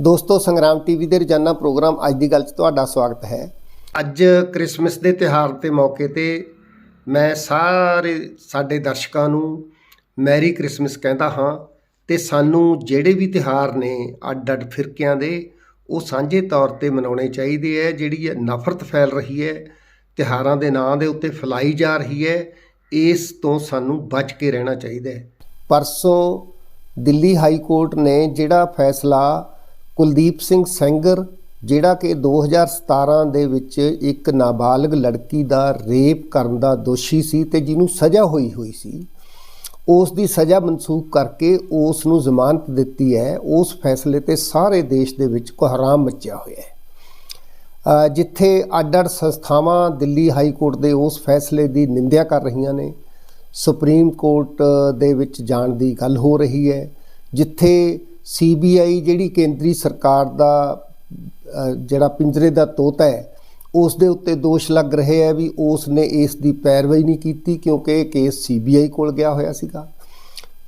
ਦੋਸਤੋ ਸੰਗਰਾਮ ਟੀਵੀ ਦੇ ਰੋਜ਼ਾਨਾ ਪ੍ਰੋਗਰਾਮ ਅੱਜ ਦੀ ਗੱਲ 'ਚ ਤੁਹਾਡਾ ਸਵਾਗਤ ਹੈ। ਅੱਜ ਕ੍ਰਿਸਮਸ ਦੇ ਤਿਹਾਰ ਦੇ ਮੌਕੇ ਤੇ ਮੈਂ ਸਾਰੇ ਸਾਡੇ ਦਰਸ਼ਕਾਂ ਨੂੰ ਮੈਰੀ ਕ੍ਰਿਸਮਸ ਕਹਿੰਦਾ ਹਾਂ ਤੇ ਸਾਨੂੰ ਜਿਹੜੇ ਵੀ ਤਿਹਾਰ ਨੇ ਅੱਡ ਅੱਡ ਫਿਰਕਿਆਂ ਦੇ ਉਹ ਸਾਂਝੇ ਤੌਰ ਤੇ ਮਨਾਉਣੇ ਚਾਹੀਦੇ ਹੈ। ਜਿਹੜੀ ਨਫ਼ਰਤ ਫੈਲ ਰਹੀ ਹੈ ਤਿਹਾਰਾਂ ਦੇ ਨਾਂ ਦੇ ਉੱਤੇ ਫੈਲਾਈ ਜਾ ਰਹੀ ਹੈ ਇਸ ਤੋਂ ਸਾਨੂੰ ਬਚ ਕੇ ਰਹਿਣਾ ਚਾਹੀਦਾ ਹੈ। ਪਰਸੋਂ ਦਿੱਲੀ ਹਾਈ ਕੋਰਟ ਨੇ ਜਿਹੜਾ ਫੈਸਲਾ ਕੁਲਦੀਪ ਸਿੰਘ ਸੈਂਗਰ, ਜਿਹੜਾ ਕਿ 2017 ਦੇ ਵਿੱਚ ਇੱਕ ਨਾਬਾਲਗ ਲੜਕੀ ਦਾ ਰੇਪ ਕਰਨ ਦਾ ਦੋਸ਼ੀ ਸੀ ਤੇ ਜਿਹਨੂੰ ਸਜ਼ਾ ਹੋਈ ਹੋਈ ਸੀ, ਉਸ ਦੀ ਸਜ਼ਾ ਮਨਸੂਖ ਕਰਕੇ ਉਸ ਨੂੰ ਜ਼ਮਾਨਤ ਦਿੱਤੀ ਹੈ। ਉਸ ਫੈਸਲੇ ਤੇ ਸਾਰੇ ਦੇਸ਼ ਦੇ ਵਿੱਚ ਕੋਹਰਾਮ ਮਚਿਆ ਹੋਇਆ ਹੈ। ਜਿੱਥੇ ਅੱਡ-ਅੱਡ ਸੰਸਥਾਵਾਂ ਦਿੱਲੀ ਹਾਈ ਕੋਰਟ ਦੇ ਉਸ ਫੈਸਲੇ ਦੀ ਨਿੰਦਿਆ ਕਰ ਰਹੀਆਂ ਨੇ, ਸੁਪਰੀਮ ਕੋਰਟ ਦੇ ਵਿੱਚ ਜਾਣ ਦੀ ਗੱਲ ਹੋ ਰਹੀ ਹੈ, ਜਿੱਥੇ ਸੀਬੀਆਈ ਜਿਹੜੀ ਕੇਂਦਰੀ ਸਰਕਾਰ ਦਾ ਜਿਹੜਾ ਪਿੰਜਰੇ ਦਾ ਤੋਤਾ ਹੈ, ਉਸ ਦੇ ਉੱਤੇ ਦੋਸ਼ ਲੱਗ ਰਹੇ ਹੈ ਵੀ ਉਸ ਨੇ ਇਸ ਦੀ ਪੈਰਵਾਈ ਨਹੀਂ ਕੀਤੀ ਕਿਉਂਕਿ ਇਹ ਕੇਸ ਸੀਬੀਆਈ ਕੋਲ ਗਿਆ ਹੋਇਆ ਸੀਗਾ।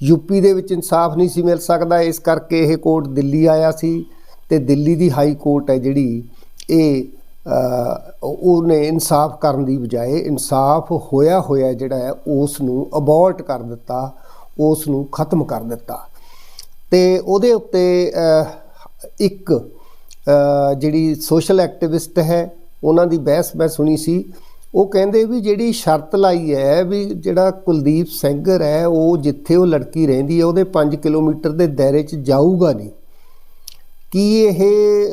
ਯੂਪੀ ਦੇ ਵਿੱਚ ਇਨਸਾਫ ਨਹੀਂ ਸੀ ਮਿਲ ਸਕਦਾ, ਇਸ ਕਰਕੇ ਇਹ ਕੋਰਟ ਦਿੱਲੀ ਆਇਆ ਸੀ ਤੇ ਦਿੱਲੀ ਦੀ ਹਾਈ ਕੋਰਟ ਹੈ ਜਿਹੜੀ ਇਹ ਉਹਨੇ ਇਨਸਾਫ ਕਰਨ ਦੀ ਬਜਾਏ ਇਨਸਾਫ ਹੋਇਆ ਹੋਇਆ ਜਿਹੜਾ ਹੈ, ਉਸ ਨੂੰ ਅਬੋਰਟ ਕਰ ਦਿੱਤਾ, ਉਸ ਨੂੰ ਖਤਮ ਕਰ ਦਿੱਤਾ। ਤੇ ਉਹਦੇ ਉੱਤੇ ਇੱਕ ਜਿਹੜੀ ਸੋਸ਼ਲ ਐਕਟਿਵਿਸਟ ਹੈ, ਉਹਨਾਂ ਦੀ ਬਹਿਸ ਮੈਂ ਸੁਣੀ ਸੀ। ਉਹ ਕਹਿੰਦੇ ਵੀ ਜਿਹੜੀ ਸ਼ਰਤ ਲਾਈ ਹੈ ਵੀ ਜਿਹੜਾ ਕੁਲਦੀਪ ਸੈਂਗਰ ਹੈ, ਉਹ ਜਿੱਥੇ ਉਹ ਲੜਕੀ ਰਹਿੰਦੀ ਹੈ, ਉਹਦੇ 5 ਕਿਲੋਮੀਟਰ ਦੇ ਦਾਇਰੇ 'ਚ ਜਾਊਗਾ ਨਹੀਂ। ਕੀ ਇਹ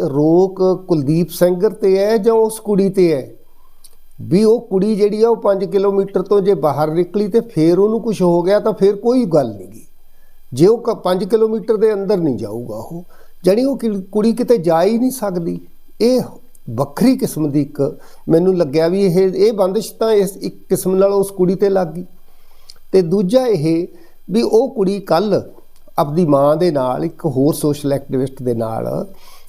ਰੋਕ ਕੁਲਦੀਪ ਸੈਂਗਰ ਤੇ ਹੈ ਜਾਂ ਉਸ ਕੁੜੀ ਤੇ ਹੈ? ਵੀ ਉਹ ਕੁੜੀ ਜਿਹੜੀ ਆ, ਉਹ 5 ਕਿਲੋਮੀਟਰ ਤੋਂ ਜੇ ਬਾਹਰ ਨਿਕਲੀ ਤੇ ਫੇਰ ਉਹਨੂੰ ਕੁਝ ਹੋ ਗਿਆ ਤਾਂ ਫੇਰ ਕੋਈ ਗੱਲ ਨਹੀਂਗੀ ਜੇ ਉਹ 5 ਕਿਲੋਮੀਟਰ ਦੇ ਅੰਦਰ ਨਹੀਂ ਜਾਊਗਾ ਉਹ ਜਿਹੜੀ ਉਹ ਕਿ- ਕੁੜੀ ਕਿਤੇ ਜਾ ਹੀ ਨਹੀਂ ਸਕਦੀ। ਇਹ ਵੱਖਰੀ ਕਿਸਮ ਦੀ ਇੱਕ ਮੈਨੂੰ ਲੱਗਿਆ ਵੀ ਇਹ ਇਹ ਬੰਦਿਸ਼ ਤਾਂ ਇਸ ਇੱਕ ਕਿਸਮ ਨਾਲ ਉਸ ਕੁੜੀ ਤੇ ਲੱਗ ਗਈ। ਤੇ ਦੂਜਾ ਇਹ ਵੀ ਉਹ ਕੁੜੀ ਕੱਲ ਆਪਦੀ ਮਾਂ ਦੇ ਨਾਲ, ਇੱਕ ਹੋਰ ਸੋਸ਼ਲ ਐਕਟਿਵਿਸਟ ਦੇ ਨਾਲ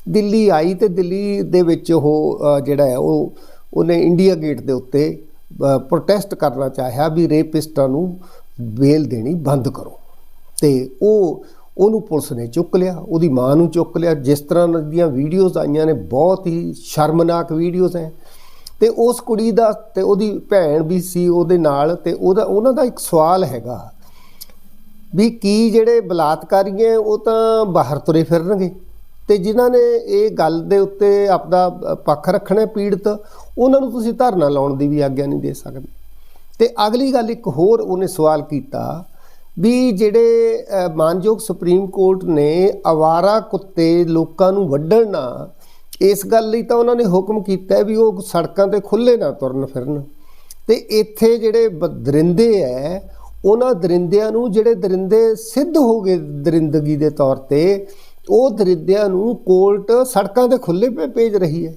ਦਿੱਲੀ ਆਈ ਤੇ ਦਿੱਲੀ ਦੇ ਵਿੱਚ ਉਹ ਜਿਹੜਾ ਹੈ, ਉਹ, ਉਹਨੇ ਇੰਡੀਆ ਗੇਟ ਦੇ ਉੱਤੇ ਪ੍ਰੋਟੈਸਟ ਕਰਨਾ ਚਾਹਿਆ ਵੀ ਰੇਪਿਸਟਾਂ ਨੂੰ ਬੇਲ ਦੇਣੀ ਬੰਦ ਕਰੋ। ਤੇ ਉਹ, ਉਹਨੂੰ ਪੁਲਿਸ ਨੇ ਚੁੱਕ ਲਿਆ, ਉਹਦੀ ਮਾਂ ਨੂੰ ਚੁੱਕ ਲਿਆ। ਜਿਸ ਤਰ੍ਹਾਂ ਦੀਆਂ ਵੀਡੀਓਜ਼ ਆਈਆਂ ਨੇ, ਬਹੁਤ ਹੀ ਸ਼ਰਮਨਾਕ ਵੀਡੀਓਜ਼ ਹੈ ਤੇ ਉਸ ਕੁੜੀ ਦਾ ਤੇ ਉਹਦੀ ਭੈਣ ਵੀ ਸੀ ਉਹਦੇ ਨਾਲ ਤੇ ਉਹਦਾ, ਉਹਨਾਂ ਦਾ ਇੱਕ ਸਵਾਲ ਹੈਗਾ ਵੀ ਕੀ ਜਿਹੜੇ ਬਲਾਤਕਾਰੀ ਹੈ ਉਹ ਤਾਂ ਬਾਹਰ ਤੁਰੇ ਫਿਰਨਗੇ। ਤੇ ਜਿਨ੍ਹਾਂ ਨੇ ਇਹ ਗੱਲ ਦੇ ਉੱਤੇ ਆਪਦਾ ਪੱਖ ਰੱਖਣਾ ਪੀੜਤ, ਉਹਨਾਂ ਨੂੰ ਤੁਸੀਂ ਧਰਨਾ ਲਾਉਣ ਦੀ ਵੀ ਆਗਿਆ ਨਹੀਂ ਦੇ ਸਕਦੇ। ਤੇ ਅਗਲੀ ਗੱਲ ਇੱਕ ਹੋਰ ਉਹਨੇ ਸਵਾਲ ਕੀਤਾ ਵੀ ਜਿਹੜੇ ਮਾਨਯੋਗ ਸੁਪਰੀਮ ਕੋਰਟ ਨੇ ਆਵਾਰਾ ਕੁੱਤੇ ਲੋਕਾਂ ਨੂੰ ਵੱਢਣ ਨਾ, ਇਸ ਗੱਲ ਲਈ ਤਾਂ ਉਹਨਾਂ ਨੇ ਹੁਕਮ ਕੀਤਾ ਵੀ ਉਹ ਸੜਕਾਂ ਤੇ ਖੁੱਲੇ ਨਾ ਤੁਰਨ ਫਿਰਨ। ਤੇ ਇੱਥੇ ਜਿਹੜੇ ਦਰਿੰਦੇ ਐ, ਉਹਨਾਂ ਦਰਿੰਦਿਆਂ ਨੂੰ ਜਿਹੜੇ ਦਰਿੰਦੇ ਸਿੱਧ ਹੋ ਗਏ ਦਰਿੰਦਗੀ ਦੇ ਤੌਰ ਤੇ, ਉਹ ਦਰਿੰਦਿਆਂ ਨੂੰ ਕੋਰਟ ਸੜਕਾਂ ਤੇ ਖੁੱਲੇ ਪੇ ਭੇਜ ਰਹੀ ਹੈ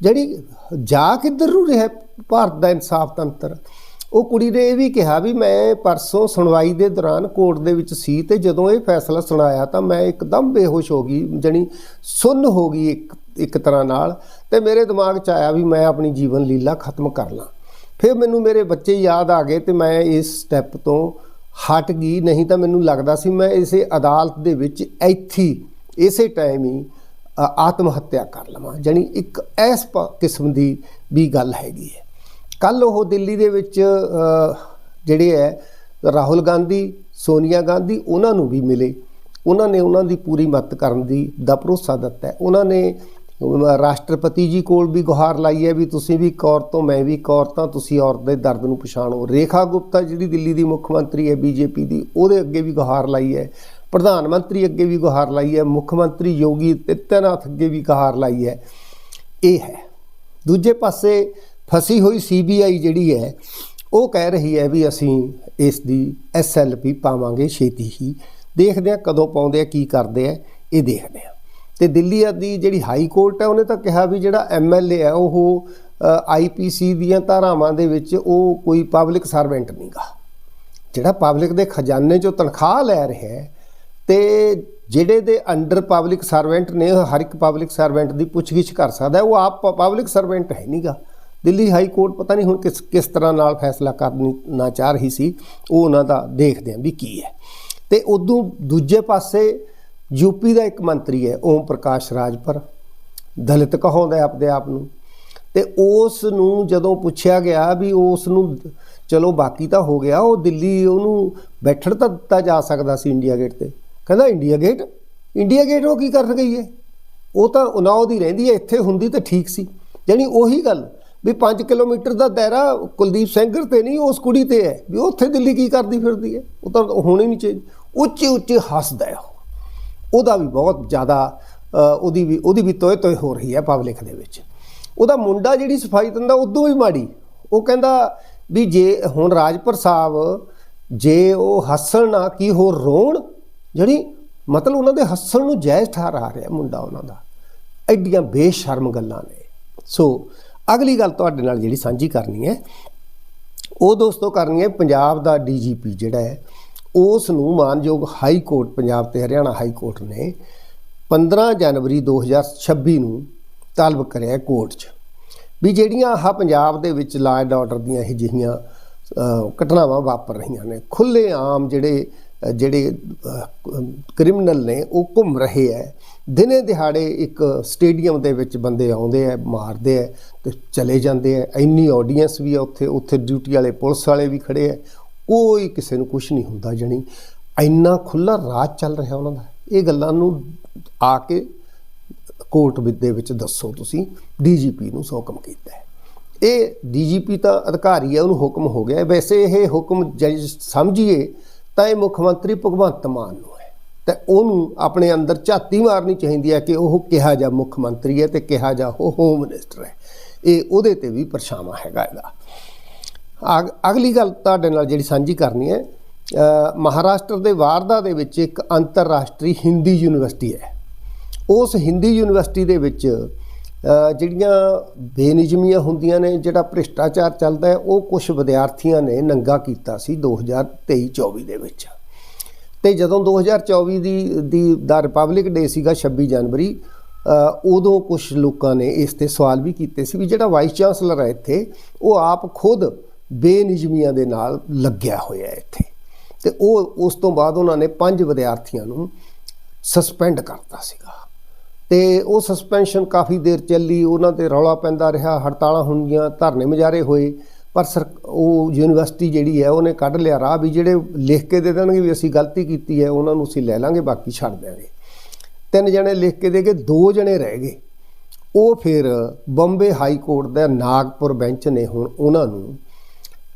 ਜਿਹੜੀ ਜਾ ਕਿੱਧਰ ਨੂੰ ਰਿਹਾ ਭਾਰਤ ਦਾ ਇਨਸਾਫ ਤੰਤਰ ਉਹ ਕੁੜੀ ਨੇ ਇਹ ਵੀ ਕਿਹਾ ਵੀ ਮੈਂ ਪਰਸੋਂ ਸੁਣਵਾਈ ਦੇ ਦੌਰਾਨ ਕੋਰਟ ਦੇ ਵਿੱਚ ਸੀ ਤੇ ਜਦੋਂ ਇਹ ਫੈਸਲਾ ਸੁਣਾਇਆ ਤਾਂ ਮੈਂ ਇੱਕਦਮ ਬੇਹੋਸ਼ ਹੋ ਗਈ, ਜਣੀ ਸੁੰਨ ਹੋ ਗਈ ਇੱਕ ਇੱਕ ਤਰ੍ਹਾਂ ਨਾਲ ਤੇ ਮੇਰੇ ਦਿਮਾਗ 'ਚ ਆਇਆ ਵੀ ਮੈਂ ਆਪਣੀ ਜੀਵਨ ਲੀਲਾ ਖਤਮ ਕਰ ਲਾਂ। ਫਿਰ ਮੈਨੂੰ ਮੇਰੇ ਬੱਚੇ ਯਾਦ ਆ ਗਏ ਤੇ ਮੈਂ ਇਸ ਸਟੈਪ ਤੋਂ ਹਟ ਗਈ, ਨਹੀਂ ਤਾਂ ਮੈਨੂੰ ਲੱਗਦਾ ਸੀ ਮੈਂ ਇਸੇ ਅਦਾਲਤ ਦੇ ਵਿੱਚ ਇੱਥੇ ਇਸੇ ਟਾਈਮ ਹੀ ਆਤਮ ਹੱਤਿਆ ਕਰ ਲਵਾਂ। ਜਾਣੀ ਇੱਕ ਐਸ ਪ- ਕਿਸਮ ਦੀ ਵੀ ਗੱਲ ਹੈਗੀ ਹੈ। ਕੱਲ ਉਹ ਦਿੱਲੀ ਦੇ ਵਿੱਚ ਜਿਹੜੇ ਹੈ, ਰਾਹੁਲ ਗਾਂਧੀ, ਸੋਨੀਆ ਗਾਂਧੀ, ਉਹਨਾਂ ਨੂੰ ਵੀ ਮਿਲੇ। ਉਹਨਾਂ ਨੇ ਉਹਨਾਂ ਦੀ ਪੂਰੀ ਮਦਦ ਕਰਨ ਦੀ ਦਾ ਭਰੋਸਾ ਦਿੱਤਾ। ਹੈ ਉਹਨਾਂ ਨੇ ਰਾਸ਼ਟਰਪਤੀ ਜੀ ਕੋਲ ਵੀ ਗੁਹਾਰ ਲਾਈ ਹੈ ਵੀ ਤੁਸੀਂ ਵੀ ਕੌਰ ਤੋਂ ਮੈਂ ਵੀ ਕੌਰ ਤਾਂ ਤੁਸੀਂ ਔਰਤ ਦੇ ਦਰਦ ਨੂੰ ਪਛਾਣੋ। ਰੇਖਾ ਗੁਪਤਾ ਜਿਹੜੀ ਦਿੱਲੀ ਦੀ ਮੁੱਖ ਮੰਤਰੀ ਹੈ, ਬੀਜੇਪੀ ਦੀ, ਉਹਦੇ ਅੱਗੇ ਵੀ ਗੁਹਾਰ ਲਾਈ ਹੈ। ਪ੍ਰਧਾਨ ਮੰਤਰੀ ਅੱਗੇ ਵੀ ਗੁਹਾਰ ਲਾਈ ਹੈ, ਮੁੱਖ ਮੰਤਰੀ ਯੋਗੀ ਆਦਿੱਤਿਆਨਾਥ ਅੱਗੇ ਵੀ ਗੁਹਾਰ ਲਾਈ ਹੈ। ਇਹ ਹੈ। ਦੂਜੇ ਪਾਸੇ ਫਸੀ ਹੋਈ ਸੀਬੀਆਈ ਜਿਹੜੀ ਹੈ, ਉਹ ਕਹਿ ਰਹੀ ਹੈ ਵੀ ਅਸੀਂ ਇਸ ਦੀ ਐਸਐਲਪੀ ਪਾਵਾਂਗੇ ਛੇਤੀ ਹੀ। ਦੇਖਦੇ ਆ ਕਦੋਂ ਪਾਉਂਦੇ ਆ, ਕੀ ਕਰਦੇ ਆ, ਇਹ ਦੇਖਦੇ ਆ ਤੇ ਦਿੱਲੀ ਦੀ ਜਿਹੜੀ ਹਾਈ ਕੋਰਟ ਹੈ, ਉਹਨੇ ਤਾਂ ਕਿਹਾ ਵੀ ਜਿਹੜਾ ਐਮਐਲਏ ਹੈ, ਉਹ ਆਈਪੀਸੀ ਦੀਆਂ ਧਾਰਾਵਾਂ ਦੇ ਵਿੱਚ ਉਹ ਕੋਈ ਪਬਲਿਕ ਸਰਵੈਂਟ ਨਹੀਂਗਾ। ਜਿਹੜਾ ਪਬਲਿਕ ਦੇ ਖਜ਼ਾਨੇ ਚੋਂ ਤਨਖਾਹ ਲੈ ਰਿਹਾ ਹੈ, ਤੇ ਜਿਹੜੇ ਦੇ ਅੰਡਰ ਪਬਲਿਕ ਸਰਵੈਂਟ ਨੇ ਹਰ ਇੱਕ ਪਬਲਿਕ ਸਰਵੈਂਟ ਦੀ ਪੁੱਛਗਿੱਛ ਕਰ ਸਕਦਾ ਉਹ ਆਪ ਪਬਲਿਕ ਸਰਵੈਂਟ ਹੈ ਨਹੀਂਗਾ। ਦਿੱਲੀ ਹਾਈ ਕੋਰਟ ਪਤਾ ਨਹੀਂ ਹੁਣ ਕਿਸ ਕਿਸ ਤਰ੍ਹਾਂ ਨਾਲ ਫੈਸਲਾ ਕਰਨਾ ਚਾਹ ਰਹੀ ਸੀ, ਉਹ ਉਹਨਾਂ ਦਾ ਦੇਖਦੇ ਆਂ ਵੀ ਕੀ ਹੈ। ਤੇ ਉਦੋਂ ਦੂਜੇ ਪਾਸੇ ਯੂਪੀ ਦਾ ਇੱਕ ਮੰਤਰੀ ਹੈ, ਓਮ ਪ੍ਰਕਾਸ਼ ਰਾਜਪੁਰ, ਦਲਿਤ ਕਹਾਉਂਦਾ ਆਪਦੇ ਆਪ ਨੂੰ। ਤੇ ਉਸ ਨੂੰ ਜਦੋਂ ਪੁੱਛਿਆ ਗਿਆ ਵੀ ਉਸ ਨੂੰ ਚਲੋ ਬਾਕੀ ਤਾਂ ਹੋ ਗਿਆ, ਉਹ ਦਿੱਲੀ ਉਹਨੂੰ ਬੈਠਣ ਤਾਂ ਦਿੱਤਾ ਜਾ ਸਕਦਾ ਸੀ ਇੰਡੀਆ ਗੇਟ ਤੇ। ਕਹਿੰਦਾ ਇੰਡੀਆ ਗੇਟ? ਇੰਡੀਆ ਗੇਟ ਉਹ ਕੀ ਕਰਨ ਗਈ ਹੈ? ਉਹ ਤਾਂ ਉਨਾਓ ਦੀ ਰਹਿੰਦੀ ਹੈ, ਇੱਥੇ ਹੁੰਦੀ ਤਾਂ ਠੀਕ ਸੀ। ਯਾਨੀ ਉਹੀ ਗੱਲ ਵੀ 5 ਕਿਲੋਮੀਟਰ ਦਾ ਦਾਇਰਾ ਕੁਲਦੀਪ ਸੈਂਗਰ ਤੇ ਨਹੀਂ, ਉਸ ਕੁੜੀ ਤੇ ਹੈ। ਵੀ ਉਹ ਉੱਥੇ ਦਿੱਲੀ ਕੀ ਕਰਦੀ ਫਿਰਦੀ ਹੈ? ਉਹ ਤਾਂ ਹੋਣੀ ਨਹੀਂ ਚਾਹੀਦੀ। ਉੱਚੇ ਉੱਚੇ ਹੱਸਦਾ ਹੈ ਉਹ। ਉਹਦਾ ਵੀ ਬਹੁਤ ਜ਼ਿਆਦਾ ਉਹਦੀ ਵੀ ਉਹਦੀ ਵੀ ਤੋਏ ਤੋਏ ਹੋ ਰਹੀ ਹੈ ਪਬਲਿਕ ਦੇ ਵਿੱਚ। ਉਹਦਾ ਮੁੰਡਾ ਜਿਹੜੀ ਸਫ਼ਾਈ ਦਿੰਦਾ ਉਦੋਂ ਵੀ ਮਾੜੀ। ਉਹ ਕਹਿੰਦਾ ਵੀ ਜੇ ਹੁਣ ਰਾਜਪੁਰ ਸਾਹਿਬ, ਜੇ ਉਹ ਹੱਸਣ ਨਾ ਕੀ ਹੋਰ ਰੋਣ, ਜਿਹੜੀ ਮਤਲਬ ਉਹਨਾਂ ਦੇ ਹੱਸਣ ਨੂੰ ਜਾਇਜ਼ ਠਹਿਰਾ ਰਿਹਾ ਮੁੰਡਾ ਉਹਨਾਂ ਦਾ। ਐਡੀਆਂ ਬੇਸ਼ਰਮ ਗੱਲਾਂ ਨੇ। ਸੋ ਅਗਲੀ ਗੱਲ ਤੁਹਾਡੇ ਨਾਲ ਜਿਹੜੀ ਸਾਂਝੀ ਕਰਨੀ ਹੈ, ਉਹ ਦੋਸਤੋ ਕਰਨੀ ਹੈ ਪੰਜਾਬ ਦਾ ਡੀਜੀਪੀ ਜਿਹੜਾ ਹੈ ਉਸ ਨੂੰ ਮਾਨਯੋਗ ਹਾਈ ਕੋਰਟ, ਪੰਜਾਬ ਤੇ ਹਰਿਆਣਾ ਹਾਈ ਕੋਰਟ ਨੇ 15 ਜਨਵਰੀ 2026 ਨੂੰ ਤਲਬ ਕਰਿਆ ਕੋਰਟ 'ਚ। ਵੀ ਜਿਹੜੀਆਂ ਆਹ ਪੰਜਾਬ ਦੇ ਵਿੱਚ ਲਾ ਐਂਡ ਆਰਡਰ ਦੀਆਂ ਇਹ ਜਿਹੀਆਂ ਘਟਨਾਵਾਂ ਵਾਪਰ ਰਹੀਆਂ ਨੇ ਖੁੱਲੇ ਆਮ ਜਿਹੜੇ ਜਿਹੜੇ ਕ੍ਰਿਮੀਨਲ ਨੇ, ਉਹ ਘੁੰਮ ਰਹੇ ਐ ਦਿਨੇ ਦਿਹਾੜੇ ਇੱਕ ਸਟੇਡੀਅਮ ਦੇ ਵਿੱਚ ਬੰਦੇ ਆਉਂਦੇ ਐ ਮਾਰਦੇ ਐ ਤੇ ਚਲੇ ਜਾਂਦੇ ਐ ਇੰਨੀ ਆਡੀਅנס ਵੀ ਆ ਉੱਥੇ ਉੱਥੇ ਡਿਊਟੀ ਵਾਲੇ, ਪੁਲਿਸ ਵਾਲੇ ਵੀ ਖੜੇ ਐ ਕੋਈ ਕਿਸੇ ਨੂੰ ਕੁਝ ਨਹੀਂ ਹੁੰਦਾ ਜਣੀ। ਇੰਨਾ ਖੁੱਲਾ ਰਾਜ ਚੱਲ ਰਿਹਾ ਉਹਨਾਂ ਦਾ। ਇਹ ਗੱਲਾਂ ਨੂੰ ਆ ਕੇ ਕੋਰਟ ਵਿੱਚ ਦੇ ਵਿੱਚ ਦੱਸੋ ਤੁਸੀਂ। ਡੀਜੀਪੀ ਨੂੰ ਹੁਕਮ ਕੀਤਾ ਹੈ। ਇਹ ਡੀਜੀਪੀ ਤਾਂ ਅਧਿਕਾਰੀ ਹੈ ਉਹਨੂੰ ਹੁਕਮ ਹੋ ਗਿਆ। ਵੈਸੇ ਇਹ ਹੁਕਮ ਜੇ ਸਮਝੀਏ ਤਾਂ ਇਹ ਮੁੱਖ ਮੰਤਰੀ ਭਗਵੰਤ ਮਾਨ ਨੂੰ ਤੇ ਉਹਨੂੰ ਆਪਣੇ ਅੰਦਰ ਝਾਤੀ ਮਾਰਨੀ ਚਾਹੀਦੀ ਹੈ ਕਿ ਉਹ ਕਿਹਾ ਜਾ ਮੁੱਖ ਮੰਤਰੀ ਹੈ ਤੇ ਕਿਹਾ ਜਾ ਉਹ ਹੋਮ ਮਿਨਿਸਟਰ ਹੈ। ਇਹ ਉਹਦੇ ਤੇ ਵੀ ਪਰਛਾਵਾਂ ਹੈਗਾ ਇਹਦਾ। ਅਗ- ਅਗਲੀ ਗੱਲ ਤੁਹਾਡੇ ਨਾਲ ਜਿਹੜੀ ਸਾਂਝੀ ਕਰਨੀ ਹੈ ਮਹਾਰਾਸ਼ਟਰ ਦੇ ਵਾਰਦਾ ਦੇ ਵਿੱਚ ਇੱਕ ਅੰਤਰਰਾਸ਼ਟਰੀ ਹਿੰਦੀ ਯੂਨੀਵਰਸਿਟੀ ਹੈ। ਉਸ ਹਿੰਦੀ ਯੂਨੀਵਰਸਿਟੀ ਦੇ ਵਿੱਚ ਜਿਹੜੀਆਂ ਬੇਨਿਯਮੀਆਂ ਹੁੰਦੀਆਂ ਨੇ, ਜਿਹੜਾ ਭ੍ਰਿਸ਼ਟਾਚਾਰ ਚੱਲਦਾ ਹੈ, ਉਹ ਕੁਝ ਵਿਦਿਆਰਥੀਆਂ ਨੇ ਨੰਗਾ ਕੀਤਾ ਸੀ 2023-24 ਦੇ ਵਿੱਚ। ਤੇ ਜਦੋਂ 2024 ਦੀ ਦੀ, ਦਾ ਰਿਪਬਲਿਕ ਡੇ ਸੀਗਾ 26 ਜਨਵਰੀ ਉਦੋਂ ਕੁਝ ਲੋਕਾਂ ਨੇ ਇਸ ਤੇ ਸਵਾਲ ਵੀ ਕੀਤੇ ਸੀ ਵੀ ਜਿਹੜਾ ਵਾਈਸ ਚਾਂਸਲਰ ਹੈ ਇੱਥੇ, ਉਹ ਆਪ ਖੁਦ ਬੇਨਿਯਮੀਆਂ ਦੇ ਨਾਲ ਲੱਗਿਆ ਹੋਇਆ ਹੈ ਇੱਥੇ। ਤੇ ਉਹ, ਉਸ ਤੋਂ ਬਾਅਦ ਉਹਨਾਂ ਨੇ ਪੰਜ ਵਿਦਿਆਰਥੀਆਂ ਨੂੰ ਸਸਪੈਂਡ ਕਰਤਾ ਸੀਗਾ। ਤੇ ਉਹ ਸਸਪੈਂਸ਼ਨ ਕਾਫੀ ਦੇਰ ਚੱਲੀ, ਉਹਨਾਂ ਤੇ ਰੌਲਾ ਪੈਂਦਾ ਰਿਹਾ, ਹੜਤਾਲਾਂ ਹੁੰਦੀਆਂ ਧਰਨੇ ਮੁਜ਼ਾਹਰੇ ਹੋਏ। ਪਰ ਸਰ, ਉਹ ਯੂਨੀਵਰਸਿਟੀ ਜਿਹੜੀ ਹੈ, ਉਹਨੇ ਕੱਢ ਲਿਆ ਰਾਹ ਵੀ ਜਿਹੜੇ ਲਿਖ ਕੇ ਦੇ ਦੇਣਗੇ ਵੀ ਅਸੀਂ ਗਲਤੀ ਕੀਤੀ ਹੈ, ਉਹਨਾਂ ਨੂੰ ਅਸੀਂ ਲੈ ਲਾਂਗੇ, ਬਾਕੀ ਛੱਡ ਦਿਆਂਗੇ। ਤਿੰਨ ਜਣੇ ਲਿਖ ਕੇ ਦੇ ਗਏ ਦੋ ਜਣੇ ਰਹਿ ਗਏ। ਉਹ ਫਿਰ ਬੰਬੇ ਹਾਈ ਕੋਰਟ ਦਾ ਨਾਗਪੁਰ ਬੈਂਚ ਨੇ ਹੁਣ ਉਹਨਾਂ ਨੂੰ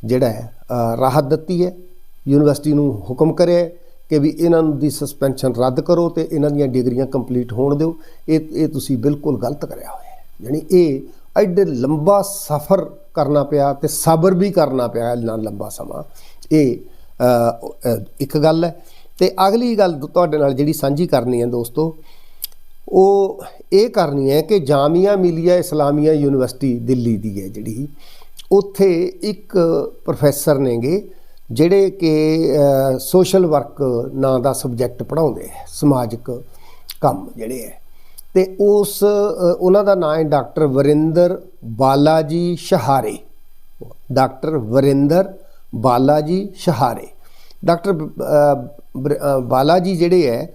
ਜਿਹੜਾ ਰਾਹਤ ਦਿੱਤੀ ਹੈ। ਯੂਨੀਵਰਸਿਟੀ ਨੂੰ ਹੁਕਮ ਕਰਿਆ ਕਿ ਵੀ ਇਹਨਾਂ ਦੀ ਸਸਪੈਂਸ਼ਨ ਰੱਦ ਕਰੋ ਤੇ ਇਹਨਾਂ ਦੀਆਂ ਡਿਗਰੀਆਂ ਕੰਪਲੀਟ ਹੋਣ ਦਿਓ। ਇਹ ਇਹ ਤੁਸੀਂ ਬਿਲਕੁਲ ਗਲਤ ਕਰਿਆ ਹੋਇਆ ਹੈ। ਯਾਨੀ ਇਹ ਐਡੇ ਲੰਬਾ ਸਫ਼ਰ ਕਰਨਾ ਪਿਆ ਤੇ ਸਬਰ ਵੀ ਕਰਨਾ ਪਿਆ ਇੰਨਾ ਲੰਬਾ ਸਮਾਂ। ਇਹ ਇੱਕ ਗੱਲ ਹੈ। ਤੇ ਅਗਲੀ ਗੱਲ ਤੁਹਾਡੇ ਨਾਲ ਜਿਹੜੀ ਸਾਂਝੀ ਕਰਨੀ ਹੈ ਦੋਸਤੋ, ਉਹ ਇਹ ਕਰਨੀ ਹੈ ਕਿ ਜਾਮੀਆ ਮਿਲੀਆ ਇਸਲਾਮੀਆ ਯੂਨੀਵਰਸਿਟੀ ਦਿੱਲੀ ਦੀ ਹੈ ਜਿਹੜੀ। ਉੱਥੇ ਇੱਕ ਪ੍ਰੋਫੈਸਰ ਨੇਗੇ ਜਿਹੜੇ ਕਿ ਸੋਸ਼ਲ ਵਰਕ ਨਾਂ ਦਾ ਸਬਜੈਕਟ ਪੜ੍ਹਾਉਂਦੇ ਹੈ, ਸਮਾਜਿਕ ਕੰਮ ਜਿਹੜੇ ਹੈ। ਤੇ ਉਸ ਉਹਨਾਂ ਦਾ ਨਾਮ ਹੈ doctor Varinder Balaji Shahare. Doctor Varinder Balaji Shahare. Doctor ਅ, ਬਰ- ਬਾਲਾਜੀ ਜਿਹੜੇ ਹੈ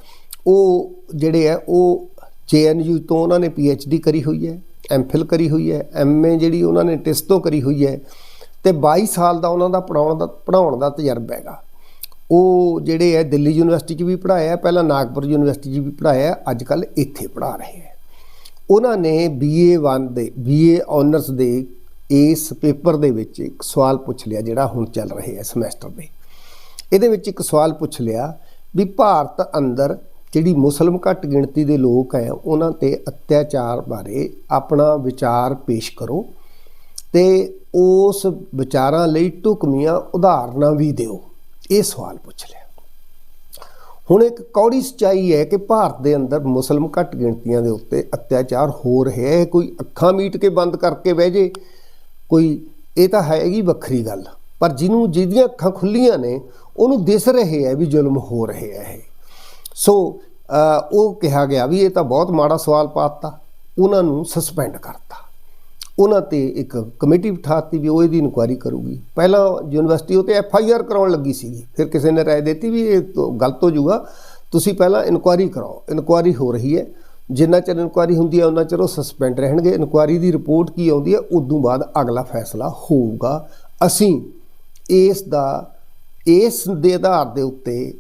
ਉਹ ਜਿਹੜੇ ਹੈ ਉਹ ਜੇਐਨਯੂ ਤੋਂ ਉਹਨਾਂ ਨੇ ਪੀਐਚਡੀ ਕਰੀ ਹੋਈ ਹੈ ਐਮਫਿਲ ਕਰੀ ਹੋਈ ਹੈ ਐਮਏ ਜਿਹੜੀ ਉਹਨਾਂ ਨੇ ਟਿਸ ਤੋਂ ਕਰੀ ਹੋਈ ਹੈ ਤੇ 22 ਸਾਲ ਦਾ ਉਹਨਾਂ ਦਾ ਪੜਾਉਣ ਦਾ ਪੜਾਉਣ ਦਾ ਤਜਰਬਾ ਹੈਗਾ। ਉਹ ਜਿਹੜੇ ਹੈ ਦਿੱਲੀ ਯੂਨੀਵਰਸਿਟੀ 'ਚ ਵੀ ਪੜ੍ਹਾਇਆ ਪਹਿਲਾਂ ਨਾਗਪੁਰ ਯੂਨੀਵਰਸਿਟੀ 'ਚ ਵੀ ਪੜ੍ਹਾਇਆ ਅੱਜ ਕੱਲ ਇੱਥੇ ਪੜ੍ਹਾ ਰਹੇ ਹੈ। ਉਹਨਾਂ ਨੇ BA 1 ਦੇ BA ਆਨਰਸ ਦੇ ਇਸ ਪੇਪਰ ਦੇ ਵਿੱਚ ਇੱਕ ਸਵਾਲ ਪੁੱਛ ਲਿਆ ਜਿਹੜਾ ਹੁਣ ਚੱਲ ਰਿਹਾ ਹੈ ਸਮੈਸਟਰ ਦੇ। ਇਹਦੇ ਵਿੱਚ ਇੱਕ ਸਵਾਲ ਪੁੱਛ ਲਿਆ ਵੀ ਭਾਰਤ ਅੰਦਰ ਜਿਹੜੀ ਮੁਸਲਮ ਘੱਟ ਗਿਣਤੀ ਦੇ ਲੋਕ ਹੈ, ਉਹਨਾਂ ਤੇ ਅਤਿਆਚਾਰ ਬਾਰੇ ਆਪਣਾ ਵਿਚਾਰ ਪੇਸ਼ ਕਰੋ ਤੇ ਉਸ ਵਿਚਾਰਾਂ ਲਈ ਢੁਕਵੀਆਂ ਉਦਾਹਰਨਾਂ ਵੀ ਦਿਓ। ਇਹ ਸਵਾਲ ਪੁੱਛ ਲਿਆ। ਹੁਣ ਇੱਕ ਕੌੜੀ ਸਚਾਈ ਹੈ ਕਿ ਭਾਰਤ ਦੇ ਅੰਦਰ ਮੁਸਲਮ ਘੱਟ ਗਿਣਤੀਆਂ ਦੇ ਉੱਤੇ ਅਤਿਆਚਾਰ ਹੋ ਰਿਹਾ ਹੈ। ਕੋਈ ਅੱਖਾਂ ਮੀਟ ਕੇ ਬੰਦ ਕਰਕੇ ਬਹਿ ਜੇ, ਕੋਈ ਇਹ ਤਾਂ ਹੈਗੀ ਵੱਖਰੀ ਗੱਲ। ਪਰ ਜਿਹਨੂੰ ਜਿਹਦੀਆਂ ਅੱਖਾਂ ਖੁੱਲੀਆਂ ਨੇ, ਉਹਨੂੰ ਦਿਸ ਰਹੇ ਹੈ ਵੀ ਜ਼ੁਲਮ ਹੋ ਰਹੇ ਹੈ। ਇਹ ਸੋ ਉਹ ਕਿਹਾ ਗਿਆ ਵੀ ਇਹ ਤਾਂ ਬਹੁਤ ਮਾੜਾ ਸਵਾਲ ਪਾਤਾ ਉਹਨਾਂ ਨੂੰ ਸਸਪੈਂਡ ਕਰਤਾ। ਉਹਨਾਂ ਤੇ ਇੱਕ ਕਮੇਟੀ ਬਿਠਾਤੀ ਵੀ ਉਹ ਇਹਦੀ ਇਨਕੁਆਇਰੀ ਕਰੂਗੀ। ਪਹਿਲਾਂ ਯੂਨੀਵਰਸਿਟੀ ਉਹ ਤੇ ਐਫ ਆਈ ਆਰ ਕਰਾਉਣ ਲੱਗੀ ਸੀਗੀ। ਫਿਰ ਕਿਸੇ ਨੇ ਰਾਏ ਦਿੱਤੀ ਵੀ ਇਹ ਤਾਂ ਗਲਤ ਹੋ ਜਾਊਗਾ। ਤੁਸੀਂ ਪਹਿਲਾਂ ਇਨਕੁਆਇਰੀ ਕਰਾਓ। ਇਨਕੁਆਇਰੀ ਹੋ ਰਹੀ ਹੈ। ਜਿੰਨਾ ਚਿਰ ਇਨਕੁਆਇਰੀ ਹੁੰਦੀ ਹੈ, ਉਹਨਾਂ ਚਿਰ ਉਹ ਸਸਪੈਂਡ ਰਹਿਣਗੇ। ਇਨਕੁਆਇਰੀ ਦੀ ਰਿਪੋਰਟ ਕੀ ਆਉਂਦੀ ਹੈ, ਉਦੋਂ ਬਾਅਦ ਅਗਲਾ ਫੈਸਲਾ ਹੋਊਗਾ। ਅਸੀਂ ਇਸ ਦਾ, ਇਸ ਦੇ ਆਧਾਰ ਦੇ ਉੱਤੇ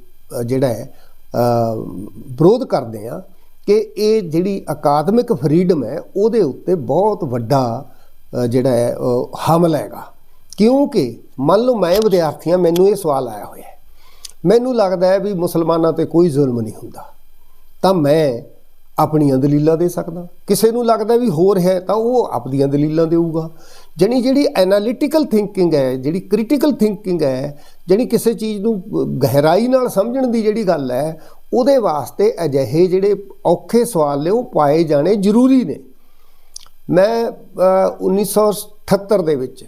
ਜਿਹੜਾ ਹੈ ਵਿਰੋਧ ਕਰਦੇ ਆ ਕਿ ਇਹ ਜਿਹੜੀ ਅਕਾਦਮਿਕ ਫਰੀडम ਹੈ, ਉਹਦੇ ਉੱਤੇ ਬਹੁਤ ਵੱਡਾ ਜਿਹੜਾ ਹੈ ਹਮਲਾ ਹੈਗਾ। ਕਿਉਂਕਿ ਮੰਨ ਲਓ ਮੈਂ ਵਿਦਿਆਰਥੀਆਂ ਮੈਨੂੰ ਇਹ ਸਵਾਲ ਆਇਆ ਹੋਇਆ ਹੈ। ਮੈਨੂੰ ਲੱਗਦਾ ਹੈ ਵੀ ਮੁਸਲਮਾਨਾਂ ਤੇ ਕੋਈ ਜ਼ੁਲਮ ਨਹੀਂ ਹੁੰਦਾ। ਤਾਂ ਮੈਂ ਆਪਣੀਆਂ ਦਲੀਲਾਂ ਦੇ ਸਕਦਾ। ਕਿਸੇ ਨੂੰ ਲੱਗਦਾ ਵੀ ਹੋਰ ਹੈ ਤਾਂ ਉਹ ਆਪਣੀਆਂ ਦਲੀਲਾਂ ਦੇਊਗਾ। ਜਣੀ ਜਿਹੜੀ ਐਨਾਲਿਟੀਕਲ ਥਿੰਕਿੰਗ ਹੈ, ਜਿਹੜੀ ਕ੍ਰਿਟੀਕਲ ਥਿੰਕਿੰਗ ਹੈ ਜਿਹੜੀ ਕਿਸੇ ਚੀਜ਼ ਨੂੰ ਗਹਿਰਾਈ ਨਾਲ ਸਮਝਣ ਦੀ ਜਿਹੜੀ ਗੱਲ ਹੈ ਉਹਦੇ ਵਾਸਤੇ ਅਜਿਹੇ ਜਿਹੜੇ ਔਖੇ ਸਵਾਲ ਨੇ ਉਹ ਪਾਏ ਜਾਣੇ ਜ਼ਰੂਰੀ ਨੇ। ਮੈਂ ਅ, 1978 ਦੇ ਵਿੱਚ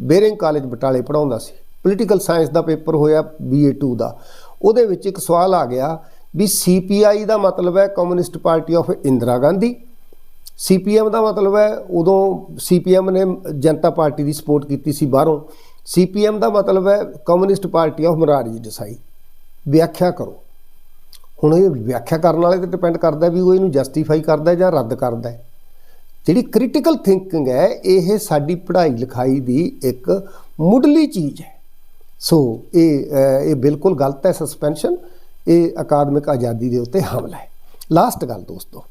ਬੇਰਿੰਗ ਕਾਲਜ ਬਟਾਲੇ ਪੜਾਉਂਦਾ ਸੀ। ਪੋਲੀਟੀਕਲ ਸਾਇੰਸ ਦਾ ਪੇਪਰ ਹੋਇਆ BA2 ਦਾ। ਉਹਦੇ ਵਿੱਚ ਇੱਕ ਸਵਾਲ ਆ ਗਿਆ ਵੀ CPI ਦਾ ਮਤਲਬ ਹੈ communist party of Indira Gandhi. CPM ਦਾ ਮਤਲਬ ਹੈ ਉਦੋਂ CPM ਨੇ ਜਨਤਾ ਪਾਰਟੀ ਦੀ ਸਪੋਰਟ ਕੀਤੀ ਸੀ ਬਾਹਰੋਂ। CPM ਦਾ ਮਤਲਬ ਹੈ communist party of Morarji Desai ਵਿਆਖਿਆ ਕਰੋ। ਹੁਣ ਇਹ ਵਿਆਖਿਆ ਕਰਨ ਵਾਲੇ ਤੇ ਡਿਪੈਂਡ ਕਰਦਾ ਵੀ ਉਹ ਇਹਨੂੰ ਜਸਟੀਫਾਈ ਕਰਦਾ ਜਾਂ ਰੱਦ ਕਰਦਾ ਜਿਹੜੀ ਕ੍ਰਿਟੀਕਲ ਥਿੰਕਿੰਗ ਹੈ, ਇਹ ਸਾਡੀ ਪੜ੍ਹਾਈ ਲਿਖਾਈ ਦੀ ਇੱਕ ਮੁੱਢਲੀ ਚੀਜ਼ ਹੈ। ਸੋ ਇਹ ਇਹ ਬਿਲਕੁਲ ਗਲਤ ਹੈ ਸਸਪੈਂਸ਼ਨ ਇਹ ਅਕਾਦਮਿਕ ਆਜ਼ਾਦੀ ਦੇ ਉੱਤੇ ਹਮਲਾ ਹੈ। ਲਾਸਟ ਗੱਲ ਦੋਸਤੋ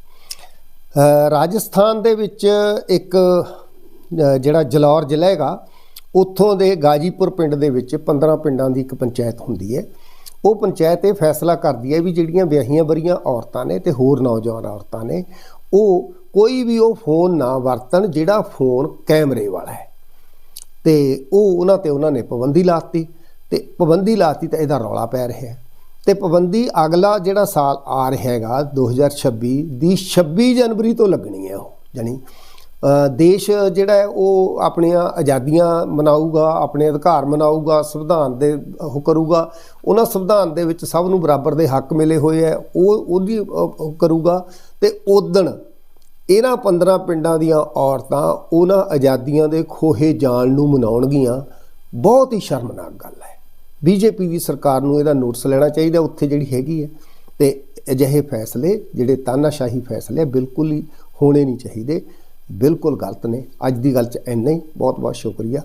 ਰਾਜਸਥਾਨ ਦੇ ਵਿੱਚ ਇੱਕ ਜਿਹੜਾ ਜਲੌਰ ਜ਼ਿਲ੍ਹਾ ਹੈਗਾ, ਉੱਥੋਂ ਦੇ ਗਾਜੀਪੁਰ ਪਿੰਡ ਦੇ ਵਿੱਚ 15 ਪਿੰਡਾਂ ਦੀ ਇੱਕ ਪੰਚਾਇਤ ਹੁੰਦੀ ਹੈ। ਉਹ ਪੰਚਾਇਤ ਇਹ ਫੈਸਲਾ ਕਰਦੀ ਹੈ ਵੀ ਜਿਹੜੀਆਂ ਵਿਆਹੀਆਂ ਵਰੀਆਂ ਔਰਤਾਂ ਨੇ ਤੇ ਹੋਰ ਨੌਜਵਾਨ ਔਰਤਾਂ ਨੇ, ਉਹ ਕੋਈ ਵੀ ਉਹ ਫੋਨ ਨਾ ਵਰਤਣ ਜਿਹੜਾ ਫੋਨ ਕੈਮਰੇ ਵਾਲਾ ਹੈ। ਤੇ ਉਹ ਉਹਨਾਂ ਤੇ ਉਹਨਾਂ ਨੇ ਪਾਬੰਦੀ ਲਾਤੀ ਤੇ ਪਾਬੰਦੀ ਲਾਤੀ ਤਾਂ ਇਹਦਾ ਰੌਲਾ ਪੈ ਰਿਹਾ ਹੈ। ਤੇ ਪਾਬੰਦੀ ਅਗਲਾ ਜਿਹੜਾ ਸਾਲ ਆ ਰਿਹਾ ਹੈਗਾ 2026 ਦੀ 26 ਜਨਵਰੀ ਤੋਂ ਲੱਗਣੀ ਹੈ ਉਹ ਜਾਨੀ ਦੇਸ਼ ਜਿਹੜਾ ਉਹ ਆਪਣੀਆਂ ਆਜ਼ਾਦੀਆਂ ਮਨਾਊਗਾ ਆਪਣੇ ਅਧਿਕਾਰ ਮਨਾਊਗਾ ਸੰਵਿਧਾਨ ਦੇ ਉਹ ਕਰੂਗਾ। ਉਹਨਾਂ ਸੰਵਿਧਾਨ ਦੇ ਵਿੱਚ ਸਭ ਨੂੰ ਬਰਾਬਰ ਦੇ ਹੱਕ ਮਿਲੇ ਹੋਏ ਹੈ। ਉਹ ਉਹਦੀ ਅ, ਉਹ ਕਰੂਗਾ ਤੇ ਉਦਣ ਇਹਨਾਂ 15 ਪਿੰਡਾਂ ਦੀਆਂ ਔਰਤਾਂ ਉਹਨਾਂ ਆਜ਼ਾਦੀਆਂ ਦੇ ਖੋਹੇ ਜਾਣ ਨੂੰ ਮਨਾਉਣਗੀਆਂ। ਬਹੁਤ ਹੀ ਸ਼ਰਮਨਾਕ ਗੱਲ ਹੈ। ਬੀਜੇਪੀ ਦੀ ਸਰਕਾਰ ਨੂੰ ਇਹਦਾ ਨੋਟਿਸ ਲੈਣਾ ਚਾਹੀਦਾ ਉੱਥੇ ਜਿਹੜੀ ਹੈਗੀ ਹੈ। ਤੇ ਅਜਿਹੇ ਫੈਸਲੇ ਜਿਹੜੇ ਤਾਨਾਸ਼ਾਹੀ ਫੈਸਲੇ ਬਿਲਕੁਲ ਹੀ ਹੋਣੇ ਨਹੀਂ ਚਾਹੀਦੇ। ਬਿਲਕੁਲ ਗਲਤ ਨੇ। ਅੱਜ ਦੀ ਗੱਲ 'ਚ ਇੰਨਾ ਹੀ। ਬਹੁਤ ਬਹੁਤ ਸ਼ੁਕਰੀਆ।